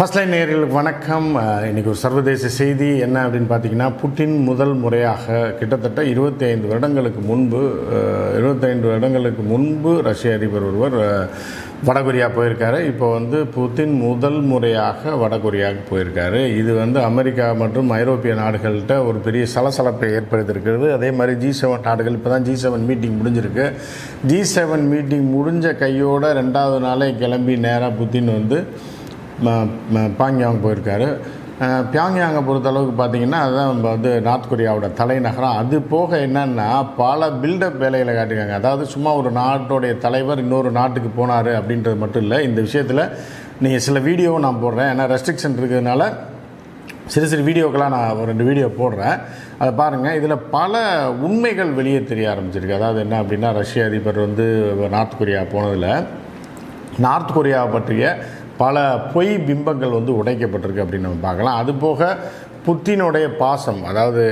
First line நேர்களுக்கு வணக்கம். இன்றைக்கி ஒரு சர்வதேச செய்தி என்ன அப்படின்னு பார்த்தீங்கன்னா புட்டின் முதல் முறையாக கிட்டத்தட்ட இருபத்தி ஐந்து வருடங்களுக்கு முன்பு இருபத்தைந்து வருடங்களுக்கு முன்பு ரஷ்ய அதிபர் ஒருவர் வடகொரியா போயிருக்காரு. இப்போ வந்து புத்தின் முதல் முறையாக வடகொரியாவுக்கு போயிருக்காரு. இது வந்து அமெரிக்கா மற்றும் ஐரோப்பிய நாடுகள்கிட்ட ஒரு பெரிய சலசலப்பை ஏற்படுத்தியிருக்கிறது. அதே மாதிரி ஜி செவன் நாடுகள் இப்போ தான் ஜி செவன் மீட்டிங் முடிஞ்சிருக்கு. ஜி செவன் மீட்டிங் முடிஞ்ச கையோட ரெண்டாவது நாளே கிளம்பி நேராக புட்டின் வந்து பாங்யாங் போயிருக்காரு. பியாங்யாங்கை பொறுத்தளவுக்கு பார்த்தீங்கன்னா அதுதான் நம்ம வந்து நார்த் கொரியாவோட தலைநகரம் அது போக என்னன்னா பல பில்டப் வேலைகளை காட்டியிருக்காங்க. அதாவது சும்மா ஒரு நாட்டோடைய தலைவர் இன்னொரு நாட்டுக்கு போனார் அப்படின்றது மட்டும் இல்லை. இந்த விஷயத்தில் நீங்கள் சில வீடியோவும் நான் போடுறேன். ஏன்னா ரெஸ்ட்ரிக்ஷன் இருக்கிறதுனால சிறு சிறு வீடியோக்கெல்லாம் நான் ஒரு ரெண்டு வீடியோ போடுறேன். அதை பாருங்கள் இதில் பல உண்மைகள் வெளியே தெரிய ஆரம்பிச்சிருக்கு. அதாவது என்ன அப்படின்னா ரஷ்ய அதிபர் வந்து நார்த் கொரியா போனதில். நார்த் கொரியாவை பற்றிய பல பொய் பிம்பங்கள் வந்து உடைக்கப்பட்டிருக்கு அப்படின்னு நம்ம பார்க்கலாம். அதுபோக புத்தினுடைய பாசம் அதாவது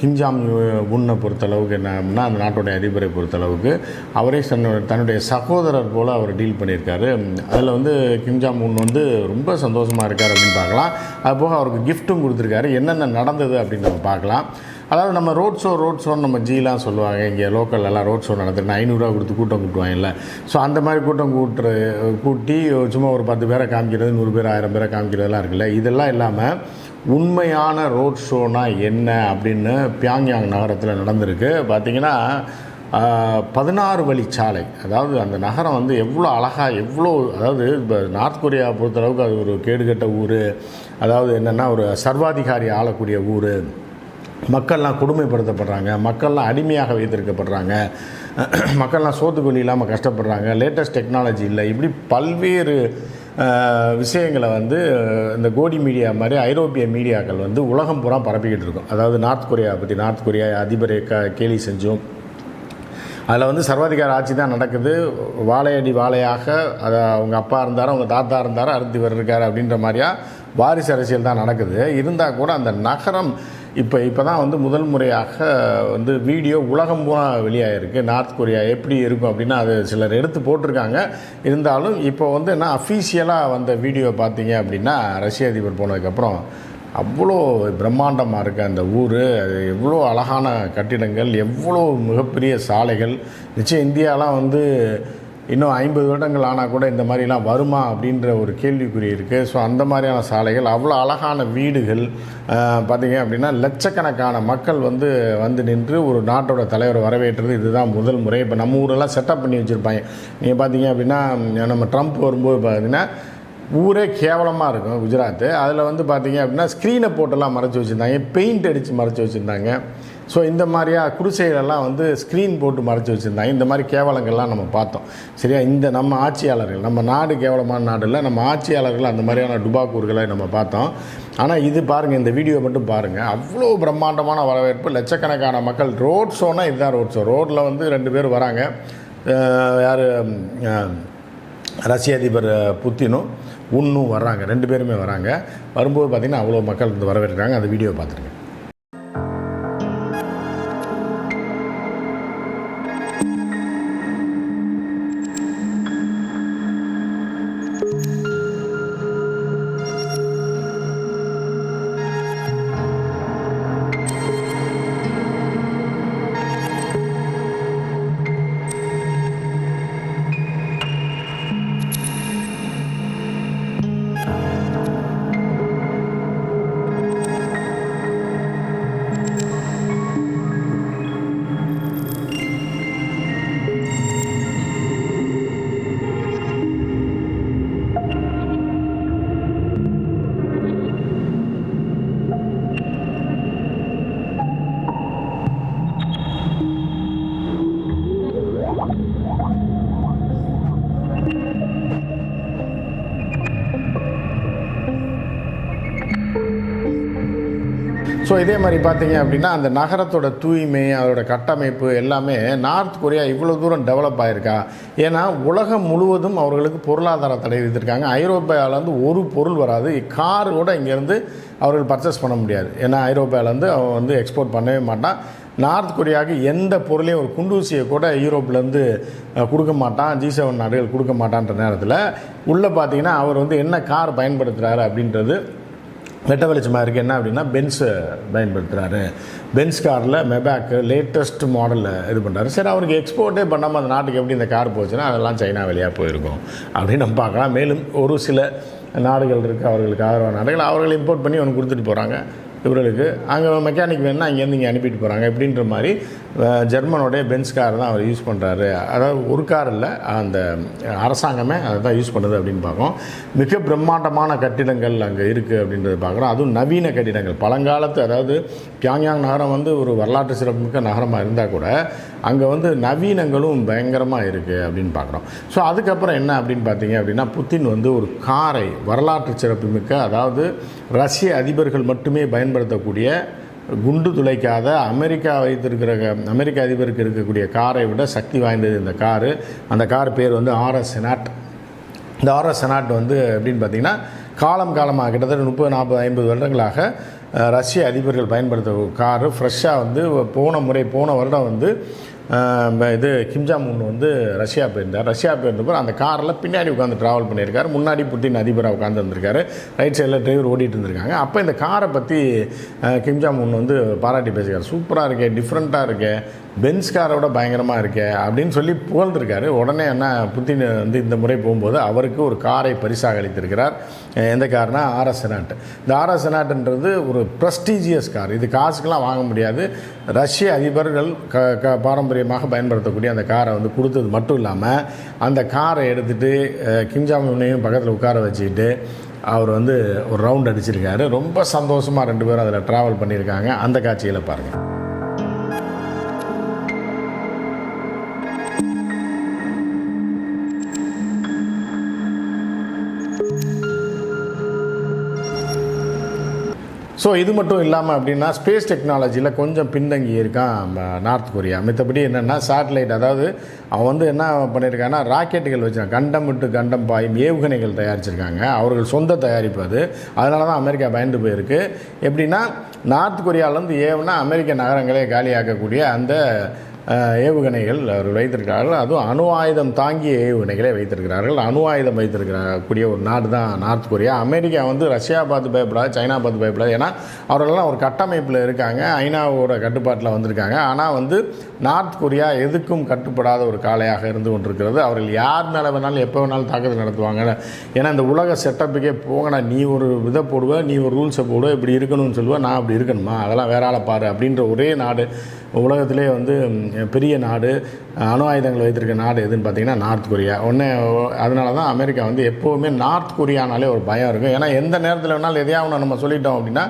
கிம்ஜாம் உன்னை பொறுத்தளவுக்கு என்ன அப்படின்னா அந்த நாட்டுடைய அதிபரை பொறுத்தளவுக்கு அவரே தன்னுடைய தன்னுடைய சகோதரர் போல் அவர் டீல் பண்ணியிருக்காரு. அதில் வந்து கிம்ஜாம் உன் வந்து ரொம்ப சந்தோஷமாக இருக்கார் அப்படின்னு பார்க்கலாம். அதுபோக அவருக்கு கிஃப்ட்டும் கொடுத்துருக்காரு. என்னென்ன நடந்தது அப்படின்னு நம்ம பார்க்கலாம். அதாவது நம்ம ரோட் ஷோ ரோட் ஷோன்னு நம்ம ஜிலாம் சொல்லுவாங்க. இங்கே லோக்கல் எல்லாம் ரோட் ஷோ நடத்துட்டு ஐநூறுரூவா கொடுத்து கூட்டம் கூட்டுவாங்கல்ல. ஸோ அந்த மாதிரி கூட்டம் கூட்டுற கூட்டி சும்மா ஒரு பத்து பேரை காமிக்கிறது நூறு பேர் ஆயிரம் பேரை காமிக்கிறதெல்லாம் இருக்குல்ல. இதெல்லாம் இல்லாமல் உண்மையான ரோட் ஷோனா என்ன அப்படின்னு பியாங்யாங் நகரத்தில் நடந்திருக்கு. பார்த்தீங்கன்னா பதினாறு வழி சாலை. அதாவது அந்த நகரம் வந்து எவ்வளோ அழகாக எவ்வளோ அதாவது இப்போ நார்த் கொரியாவை பொறுத்தளவுக்கு அது ஒரு கேடுகட்ட ஊர். அதாவது என்னென்னா ஒரு சர்வாதிகாரி ஆளக்கூடிய ஊர். மக்கள்லாம் கொடுமைப்படுத்தப்படுறாங்க மக்கள்லாம் அடிமையாக வைத்திருக்கப்படுறாங்க மக்கள்லாம் சோத்துக்குழி இல்லாமல் கஷ்டப்படுறாங்க லேட்டஸ்ட் டெக்னாலஜி இல்லை. இப்படி பல்வேறு விஷயங்களை வந்து இந்த கோடி மீடியா மாதிரி ஐரோப்பிய மீடியாக்கள் வந்து உலகம் பூரா பரப்பிக்கிட்டு இருக்கும். அதாவது நார்த் கொரியா பற்றி நார்த் கொரியா அதிபரை க கேலி செஞ்சும். அதில் வந்து சர்வாதிகார ஆட்சி தான் நடக்குது. வாழையடி வாழையாக அதை அவங்க அப்பா இருந்தார் அவங்க தாத்தா இருந்தார் அடுத்து இவர் இருக்கார் அப்படின்ற மாதிரியா வாரிசு அரசியல் தான் நடக்குது. இருந்தால் கூட அந்த நகரம் இப்போ இப்போ தான் வந்து முதல் முறையாக வந்து வீடியோ உலகம் பூரா வெளியாகிருக்கு நார்த் கொரியா எப்படி இருக்கும் அப்படின்னா அது சிலர் எடுத்து போட்டிருக்காங்க. இருந்தாலும் இப்போ வந்து என்ன அஃபீஷியலாக வந்த வீடியோ பார்த்தீங்க அப்படின்னா ரஷ்ய அதிபர் போனதுக்கப்புறம் அவ்வளோ பிரம்மாண்டமாக இருக்குது அந்த ஊர் அது எவ்வளோ அழகான கட்டிடங்கள் எவ்வளோ மிகப்பெரிய சாலைகள். நிச்சயம் இந்தியாலாம் வந்து இன்னும் ஐம்பது வருடங்கள் ஆனால் கூட இந்த மாதிரிலாம் வருமா அப்படின்ற ஒரு கேள்விக்குறி இருக்குது ஸோ அந்த மாதிரியான சாலைகள் அவ்வளோ அழகான வீடுகள் பார்த்திங்க அப்படின்னா லட்சக்கணக்கான மக்கள் வந்து வந்து நின்று ஒரு நாட்டோட தலைவரை வரவேற்றது இதுதான் முதல் முறை. இப்போ நம்ம ஊரெல்லாம் செட்டப் பண்ணி வச்சுருப்பாங்க. நீங்கள் பார்த்தீங்க அப்படின்னா நம்ம ட்ரம்ப் வரும்போது பார்த்தீங்கன்னா ஊரே கேவலமாக இருக்கும் குஜராத்து அதில் வந்து பார்த்தீங்க அப்படின்னா ஸ்க்ரீனை போட்டெல்லாம் மறைச்சி வச்சுருந்தாங்க. பெயிண்ட் அடித்து மறைச்சி வச்சுருந்தாங்க. ஸோ இந்த மாதிரியா குடிசைகளெல்லாம் வந்து ஸ்க்ரீன் போட்டு மறைச்சி வச்சுருந்தாங்க. இந்த மாதிரி கேவலங்கள்லாம் நம்ம பார்த்தோம். சரியா? இந்த நம்ம ஆட்சியாளர்கள் நம்ம நாடு கேவலமான நாடு இல்லை நம்ம ஆட்சியாளர்கள் அந்த மாதிரியான டுபாக்கூர்களை நம்ம பார்த்தோம். ஆனால் இது பாருங்கள் இந்த வீடியோ மட்டும் பாருங்கள் அவ்வளோ பிரம்மாண்டமான வரவேற்பு. லட்சக்கணக்கான மக்கள் ரோட் ஷோனால் இதுதான் ரோட் ஷோ ரோட்டில் வந்து ரெண்டு பேர் வராங்க. யார்? ரஷ்ய அதிபர் புத்தினும் உன்னும் வர்றாங்க. ரெண்டு பேருமே வராங்க. வரும்போது பார்த்திங்கன்னா அவ்வளோ மக்கள் வந்து வரவேற்கிறாங்க. அந்த வீடியோ பார்த்துருக்கேன் ஸோ இதே மாதிரி பார்த்தீங்க அப்படின்னா அந்த நகரத்தோட தூய்மை அதோட கட்டமைப்பு எல்லாமே நார்த் கொரியா இவ்வளோ தூரம் டெவலப் ஆயிருக்கா? ஏன்னா உலகம் முழுவதும் அவர்களுக்கு பொருளாதார தடை விதித்திருக்காங்க. ஐரோப்பாவிலேருந்து ஒரு பொருள் வராது. கார் கூட இங்கேருந்து அவர்கள் பர்ச்சேஸ் பண்ண முடியாது. ஏன்னா ஐரோப்பாவிலேருந்து அவன் வந்து எக்ஸ்போர்ட் பண்ணவே மாட்டான். நார்த் கொரியாவுக்கு எந்த பொருளையும் ஒரு குண்டூசியை கூட யூரோப்லேருந்து கொடுக்க மாட்டான். ஜி செவன் நாடுகள் கொடுக்க மாட்டான்ற நேரத்தில் உள்ளே பார்த்தீங்கன்னா அவர் வந்து என்ன கார் பயன்படுத்துகிறாரு அப்படின்றது வெட்ட வெளிச்சமாக இருக்குது என்ன அப்படின்னா பென்ஸு பயன்படுத்துகிறாரு பென்ஸ் காரில் மெபேக்கு லேட்டஸ்ட் மாடலில் இது பண்ணுறாரு சரி அவருக்கு எக்ஸ்போர்ட்டே பண்ணாமல் அந்த நாட்டுக்கு எப்படி இந்த கார் போச்சுன்னா அதெல்லாம் சைனா வழியாக போயிருக்கும். அப்படின்னு நம்ம பார்க்கலாம். மேலும் ஒரு சில நாடுகள் இருக்குது அவர்களுக்கு ஆதரவான நாடுகள். அவர்கள் இம்போர்ட் பண்ணி அவனுக்கு கொடுத்துட்டு போகிறாங்க இவர்களுக்கு. அங்கே மெக்கானிக் வேணும்னா அங்கேருந்து இங்கே அனுப்பிட்டு போகிறாங்க இப்படின்ற மாதிரி ஜெர்மனுடைய ஜெர்மனோடைய பென்ஸ் கார் தான் அவர் யூஸ் பண்ணுறாரு அதாவது ஒரு கார் இல்லை அந்த அரசாங்கமே அதை தான் யூஸ் பண்ணுது அப்படின்னு பார்க்கும் மிக பிரம்மாண்டமான கட்டிடங்கள் அங்கே இருக்குது அப்படின்றத பார்க்குறோம். அதுவும் நவீன கட்டிடங்கள். பழங்காலத்து அதாவது பியாங்யாங் நகரம் வந்து ஒரு வரலாற்று சிறப்புமிக்க நகரமாக இருந்தால் கூட அங்கே வந்து நவீனங்களும் பயங்கரமாக இருக்குது அப்படின்னு பார்க்குறோம் ஸோ அதுக்கப்புறம் என்ன அப்படின்னு பார்த்தீங்க அப்படின்னா புத்தின் வந்து ஒரு காரை வரலாற்று சிறப்புமிக்க அதாவது ரஷ்ய அதிபர்கள் மட்டுமே பயன்படுத்தக்கூடிய குண்டு துளைக்காத அமெரிக்கா வைத்திருக்கிற அமெரிக்க அதிபருக்கு இருக்கக்கூடிய காரை விட சக்தி வாய்ந்தது இந்த காரு. அந்த கார் பேர் வந்து ஆர்எஸ் செனாட் இந்த ஆர்எஸ் செனாட் வந்து எப்படின்னு பார்த்தீங்கன்னா காலம் காலமாக கிட்டத்தட்ட முப்பது நாற்பது ஐம்பது வருடங்களாக ரஷ்ய அதிபர்கள் பயன்படுத்த காரு ஃப்ரெஷ்ஷாக வந்து போன முறை போன வருடம் வந்து இது கிம்ஜாம் உன் வந்து ரஷ்யா போயிருந்தார். ரஷ்யா போயிருந்தப்போ அந்த காரில் பின்னாடி உட்காந்து ட்ராவல் பண்ணியிருக்காரு. முன்னாடி புட்டின் அதிபராக உட்காந்து வந்திருக்காரு. ரைட் சைடில் டிரைவர் ஓடிட்டு இருந்திருக்காங்க. அப்போ இந்த காரை பற்றி கிம்ஜாம் உன் வந்து பாராட்டி பேசியிருக்காரு. சூப்பராக இருக்கே டிஃப்ரெண்ட்டாக இருக்கே பென்ஸ் காரோட பயங்கரமாக இருக்கே அப்படின்னு சொல்லி புகழ்ந்திருக்காரு. உடனே என்ன புத்தின் வந்து இந்த முறை போகும்போது அவருக்கு ஒரு காரை பரிசாக அளித்திருக்கிறார். எந்த கார்னா ஆர்எஸ் செனாட் இந்த ஆர்எஸ் செனாட்ன்றது ஒரு ப்ரெஸ்டீஜியஸ் கார் இது காசுக்கெலாம் வாங்க முடியாது. ரஷ்ய அதிபர்கள் க க பாரம்பரியமாக பயன்படுத்தக்கூடிய அந்த காரை வந்து கொடுத்தது மட்டும் இல்லாமல் அந்த காரை எடுத்துகிட்டு கிம்ஜாமுனையும் பக்கத்தில் உட்கார வச்சுக்கிட்டு அவர் வந்து ஒரு ரவுண்ட் அடிச்சிருக்காரு. ரொம்ப சந்தோஷமாக ரெண்டு பேரும் அதில் ட்ராவல் பண்ணியிருக்காங்க. அந்த காட்சிகளை பாருங்கள் ஸோ இது மட்டும் இல்லாமல் அப்படின்னா ஸ்பேஸ் டெக்னாலஜியில் கொஞ்சம் பின்தங்கி இருக்கான் நம்ம நார்த் கொரியா மித்தபடி என்னென்னா சேட்டலைட் அதாவது அவன் வந்து என்ன பண்ணியிருக்கான்னா ராக்கெட்டுகள் வச்சுருக்கான். கண்டம் விட்டு கண்டம் பாயும் ஏவுகணைகள் தயாரிச்சிருக்காங்க. அவர்கள் சொந்த தயாரிப்பு அது. அதனால தான் அமெரிக்கா பயந்து போயிருக்கு. எப்படின்னா நார்த் கொரியாவிலேருந்து ஏவுனா அமெரிக்க நகரங்களே காலியாக்கக்கூடிய அந்த ஏவுகணைகள் அவர்கள் வைத்திருக்கிறார்கள். அதுவும் அணு ஆயுதம் தாங்கிய ஏவுகணைகளை வைத்திருக்கிறார்கள். அணு ஆயுதம் வைத்திருக்கக்கூடிய ஒரு நாடு தான் நார்த் கொரியா. அமெரிக்கா வந்து ரஷ்யா பார்த்து பயப்படாது சைனா பார்த்து பயப்படாது. ஏன்னா அவர்களெல்லாம் ஒரு கட்டமைப்பில் இருக்காங்க. ஐநாவோட கட்டுப்பாட்டில் வந்திருக்காங்க. ஆனால் வந்து நார்த் கொரியா எதுக்கும் கட்டுப்படாத ஒரு காளையாக இருந்து கொண்டிருக்கிறது. அவர்கள் யார் மேலே வேணாலும் எப்போ வேணாலும் தாக்குதல் நடத்துவாங்க. ஏன்னா இந்த உலக செட்டப்புக்கே போங்கடா நீ ஒரு இதை போடுவ நீ ஒரு ரூல்ஸை போடுவ இப்படி இருக்கணும்னு சொல்லுவ நான் அப்படி இருக்கணுமா? அதெல்லாம் வேற ஆளை பாரு. அப்படின்ற ஒரே நாடு உலகத்திலே வந்து பெரிய நாடு அணு ஆயுதங்கள் வைத்திருக்க நாடு எதுன்னு பார்த்தீங்கன்னா நார்த் கொரியா. ஒன்று அதனால தான் அமெரிக்கா வந்து எப்போவுமே நார்த் கொரியானாலே ஒரு பயம் இருக்கும். ஏன்னா எந்த நேரத்தில் வேணாலும் எதையாவது நம்ம சொல்லிட்டோம் அப்படின்னா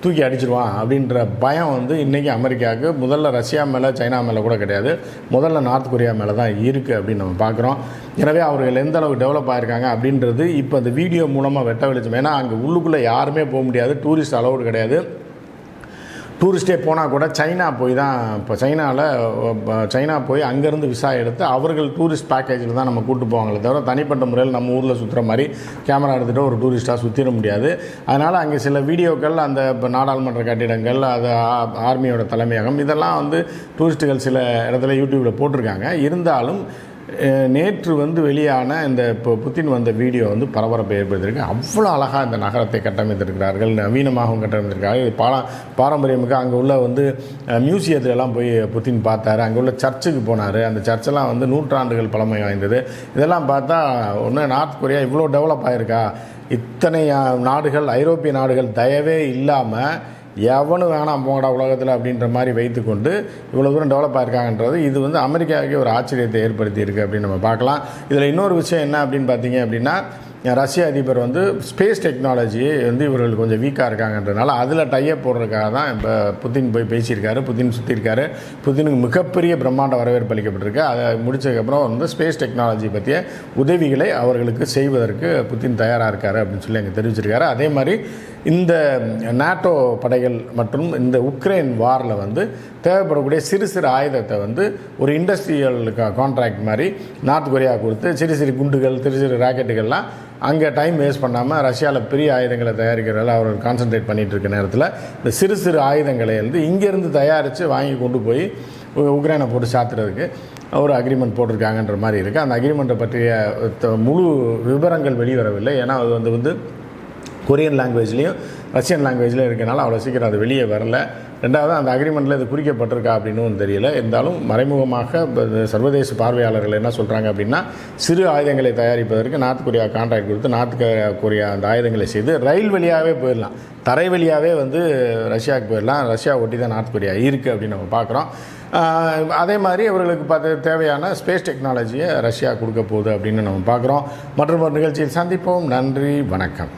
தூக்கி அடிச்சிருவான் அப்படின்ற பயம் வந்து இன்றைக்கி அமெரிக்காவுக்கு. முதல்ல ரஷ்யா மேலே சைனா மேலே கூட கிடையாது. முதல்ல நார்த் கொரியா மேலே தான் இருக்குது அப்படின்னு நம்ம பார்க்குறோம். எனவே அவர்கள் எந்த அளவுக்கு டெவலப் ஆகிருக்காங்க அப்படின்றது இப்போ இந்த வீடியோ மூலமாக வெட்ட வெளிச்சம். ஏன்னா அங்கே உள்ளுக்குள்ளே யாருமே போக முடியாது. டூரிஸ்ட் அலௌடு கிடையாது. டூரிஸ்டே போனால் கூட சைனா போய் தான் இப்போ சைனாவில் சைனா போய் அங்கேருந்து விசா எடுத்து அவர்கள் டூரிஸ்ட் பேக்கேஜில் தான் நம்ம கூட்டு போவாங்களே தவிர தனிப்பட்ட முறையில் நம்ம ஊரில் சுற்றுற மாதிரி கேமரா எடுத்துகிட்டு ஒரு டூரிஸ்ட்டாக சுற்றிட முடியாது. அதனால் அங்கே சில வீடியோக்கள் அந்த இப்போ நாடாளுமன்ற கட்டிடங்கள் அது ஆ- ஆர்மியோட தலைமையகம் இதெல்லாம் வந்து டூரிஸ்ட்டுகள் சில இடத்துல யூடியூப்பில் போட்டிருக்காங்க. இருந்தாலும் நேற்று வந்து வெளியான இந்த இப்போ புத்தின் வந்த வீடியோ வந்து பரபரப்பை ஏற்படுத்தியிருக்கு. அவ்வளோ அழகாக இந்த நகரத்தை கட்டமைத்திருக்கிறார்கள். நவீனமாகவும் கட்டமைத்திருக்கிறார்கள். இது பாரா பாரம்பரியமிக்க அங்கே உள்ள வந்து மியூசியத்திலலாம் மியூசியத்துல எல்லாம் போய் புத்தின் பார்த்தாரு. அங்கே உள்ள சர்ச்சுக்கு போனார். அந்த சர்ச்செல்லாம் வந்து நூற்றாண்டுகள் பழமை வாய்ந்தது. இதெல்லாம் பார்த்தா ஒன்று நார்த் கொரியா இவ்வளோ டெவலப் ஆகிருக்கா இத்தனை நாடுகள் ஐரோப்பிய நாடுகள் தயவே இல்லாமல் எவனு வேணாம் போங்கடா உலகத்தில் அப்படின்ற மாதிரி வைத்துக்கொண்டு இவ்வளோ தூரம் டெவலப் ஆயிருக்காங்கன்றது இது வந்து அமெரிக்காவுக்கு ஒரு ஆச்சரியத்தை ஏற்படுத்தியிருக்கு அப்படின்னு நம்ம பார்க்கலாம். இதில் இன்னொரு விஷயம் என்ன அப்படின்னு பார்த்தீங்க அப்படின்னா ரஷ்ய அதிபர் வந்து ஸ்பேஸ் டெக்னாலஜி வந்து இவர்கள் கொஞ்சம் வீக்காக இருக்காங்கன்றனால அதில் டையப் போடுறதுக்காக தான் இப்போ புதின் போய் பேசியிருக்காரு புதின் சுற்றிருக்காரு புத்தினுக்கு மிகப்பெரிய பிரம்மாண்ட வரவேற்பு அளிக்கப்பட்டிருக்கு. அதை முடிச்சதுக்கப்புறம் வந்து ஸ்பேஸ் டெக்னாலஜி பற்றிய உதவிகளை அவர்களுக்கு செய்வதற்கு புதின் தயாராக இருக்காரு அப்படின்னு சொல்லி அங்கே தெரிவிச்சிருக்காரு. அதே மாதிரி இந்த நாட்டோ படைகள் மற்றும் இந்த உக்ரைன் வாரில் வந்து தேவைப்படக்கூடிய சிறு சிறு ஆயுதத்தை வந்து ஒரு இண்டஸ்ட்ரியல் கான்ட்ராக்ட் மாதிரி நார்த் கொரியா கொடுத்து சிறு சிறு குண்டுகள் சிறு சிறு ராக்கெட்டுகள்லாம் அங்கே டைம் வேஸ்ட் பண்ணாமல் ரஷ்யாவில் பெரிய ஆயுதங்களை தயாரிக்கிறதால அவர் கான்சன்ட்ரேட் பண்ணிகிட்டு இருக்க நேரத்தில் இந்த சிறு சிறு ஆயுதங்களை வந்து இங்கேருந்து தயாரித்து வாங்கி கொண்டு போய் உக்ரைனை போட்டு சாத்துறதுக்கு ஒரு அக்ரிமெண்ட் போட்டிருக்காங்கன்ற மாதிரி இருக்குது அந்த அக்ரிமெண்ட்டை பற்றிய த- முழு விவரங்கள் வெளிவரவில்லை. ஏன்னா அது வந்து வந்து கொரியன் லாங்குவேஜ்லேயும் ரஷ்யன் லாங்குவேஜ்லேயும் இருக்கனால அவ்வளோ சீக்கிரம் அது வெளியே வரல. ரெண்டாவது அந்த அக்ரிமெண்ட்டில் இது குறிக்கப்பட்டிருக்கா அப்படின்னு தெரியல. இருந்தாலும் மறைமுகமாக சர்வதேச பார்வையாளர்கள் என்ன சொல்கிறாங்க அப்படின்னா சிறு ஆயுதங்களை தயாரிப்பதற்கு நார்த் கொரியா கான்ட்ராக்ட் கொடுத்து நார்த் கொரியா அந்த ஆயுதங்களை செய்து ரயில் வழியாகவே போயிடலாம். தரை வழியாகவே வந்து ரஷ்யாவுக்கு போயிடலாம். ரஷ்யா ஒட்டி தான் நார்த் கொரியா இருக்குது அப்படின்னு நம்ம பார்க்குறோம். அதே மாதிரி அவர்களுக்கு பார்த்து தேவையான ஸ்பேஸ் டெக்னாலஜியை ரஷ்யா கொடுக்க போகுது அப்படின்னு நம்ம பார்க்குறோம். மற்றும் ஒரு நிகழ்ச்சியில் சந்திப்போம். நன்றி. வணக்கம்.